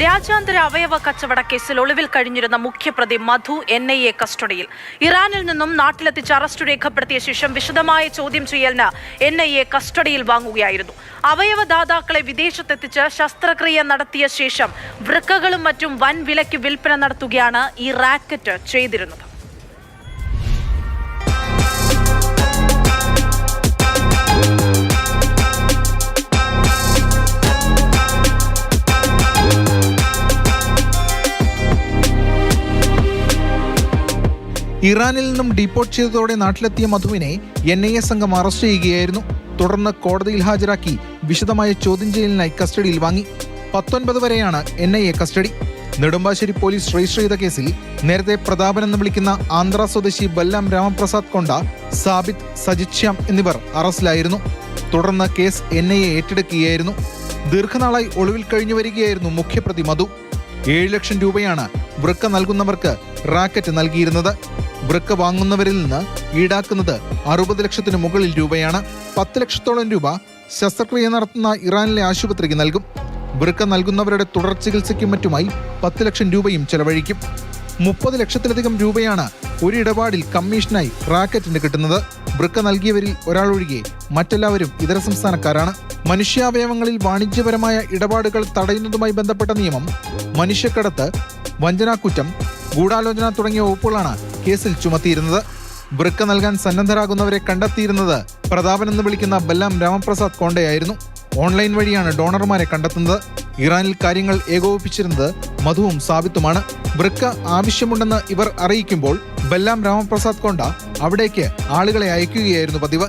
രാജ്യാന്തര അവയവ കച്ചവട കേസിൽ ഒളിവിൽ കഴിഞ്ഞിരുന്ന മുഖ്യപ്രതി മധു എൻ ഐ എ കസ്റ്റഡിയിൽ. ഇറാനിൽ നിന്നും നാട്ടിലെത്തിച്ച് അറസ്റ്റ് രേഖപ്പെടുത്തിയ ശേഷം വിശദമായ ചോദ്യം ചെയ്യലിന് എൻ ഐ എ കസ്റ്റഡിയിൽ വാങ്ങുകയായിരുന്നു. അവയവദാതാക്കളെ വിദേശത്തെത്തിച്ച് ശസ്ത്രക്രിയ നടത്തിയ ശേഷം വൃക്കകളും മറ്റും വൻ വിലയ്ക്ക് വിൽപ്പന നടത്തുകയാണ് ഈ റാക്കറ്റ് ചെയ്തിരുന്നത്. ഇറാനിൽ നിന്നും ഡീപ്പോർട്ട് ചെയ്തതോടെ നാട്ടിലെത്തിയ മധുവിനെ എൻ ഐ എ സംഘം അറസ്റ്റ് ചെയ്യുകയായിരുന്നു. തുടർന്ന് കോടതിയിൽ ഹാജരാക്കി വിശദമായ ചോദ്യം ചെയ്യലിനായി കസ്റ്റഡിയിൽ വാങ്ങി. പത്തൊൻപത് വരെയാണ് N I A custody. Nedumbassery police register ചെയ്ത കേസിൽ നേരത്തെ പ്രതാപൻ എന്ന് വിളിക്കുന്ന ആന്ധ്ര സ്വദേശി ബല്ലാം രാമപ്രസാദ് കൊണ്ട സാബിത് സജിത് ശ്യാം എന്നിവർ അറസ്റ്റിലായിരുന്നു തുടർന്ന് കേസ് എൻ ഐ എ ഏറ്റെടുക്കുകയായിരുന്നു. ദീർഘനാളായി ഒളിവിൽ കഴിഞ്ഞു വരികയായിരുന്നു മുഖ്യപ്രതി മധു. ഏഴ് ലക്ഷം രൂപയാണ് വൃക്ക നൽകുന്നവർക്ക് റാക്കറ്റ് നൽകിയിരുന്നത്. വൃക്ക വാങ്ങുന്നവരിൽ നിന്ന് ഈടാക്കുന്നത് അറുപത് ലക്ഷത്തിന് മുകളിൽ രൂപയാണ്. പത്ത് ലക്ഷത്തോളം രൂപ ശസ്ത്രക്രിയ നടത്തുന്ന ഇറാനിലെ ആശുപത്രിക്ക് നൽകും. വൃക്ക നൽകുന്നവരുടെ തുടർ ചികിത്സയ്ക്കും മറ്റുമായി പത്ത് ലക്ഷം രൂപയും ചെലവഴിക്കും. മുപ്പത് ലക്ഷത്തിലധികം രൂപയാണ് ഒരു ഇടപാടിൽ കമ്മീഷനായി റാക്കറ്റിന് കിട്ടുന്നത്. വൃക്ക നൽകിയവരിൽ ഒരാൾ ഒഴികെ മറ്റെല്ലാവരും ഇതര സംസ്ഥാനക്കാരാണ്. മനുഷ്യാവയവങ്ങളിൽ വാണിജ്യപരമായ ഇടപാടുകൾ തടയുന്നതുമായി ബന്ധപ്പെട്ട നിയമം മനുഷ്യക്കടത്ത് വഞ്ചനാക്കുറ്റം ഗൂഢാലോചന തുടങ്ങിയ വകുപ്പുകളാണ് കേസിൽ ചുമത്തിയിരുന്നത്. വൃക്ക നൽകാൻ സന്നദ്ധരാകുന്നവരെ കണ്ടെത്തിയിരുന്നത് പ്രതാപൻ എന്ന് വിളിക്കുന്ന ബല്ലാം രാമപ്രസാദ് കോണ്ടയായിരുന്നു. ഓൺലൈൻ വഴിയാണ് ഡോണർമാരെ കണ്ടെത്തുന്നത്. ഇറാനിൽ കാര്യങ്ങൾ ഏകോപിപ്പിച്ചിരുന്നത് മധുവും സാബിത്തുമാണ്. വൃക്ക ആവശ്യമുണ്ടെന്ന് ഇവർ അറിയിക്കുമ്പോൾ ബല്ലാം രാമപ്രസാദ് കോണ്ട അവിടേക്ക് ആളുകളെ അയക്കുകയായിരുന്നു പതിവ്.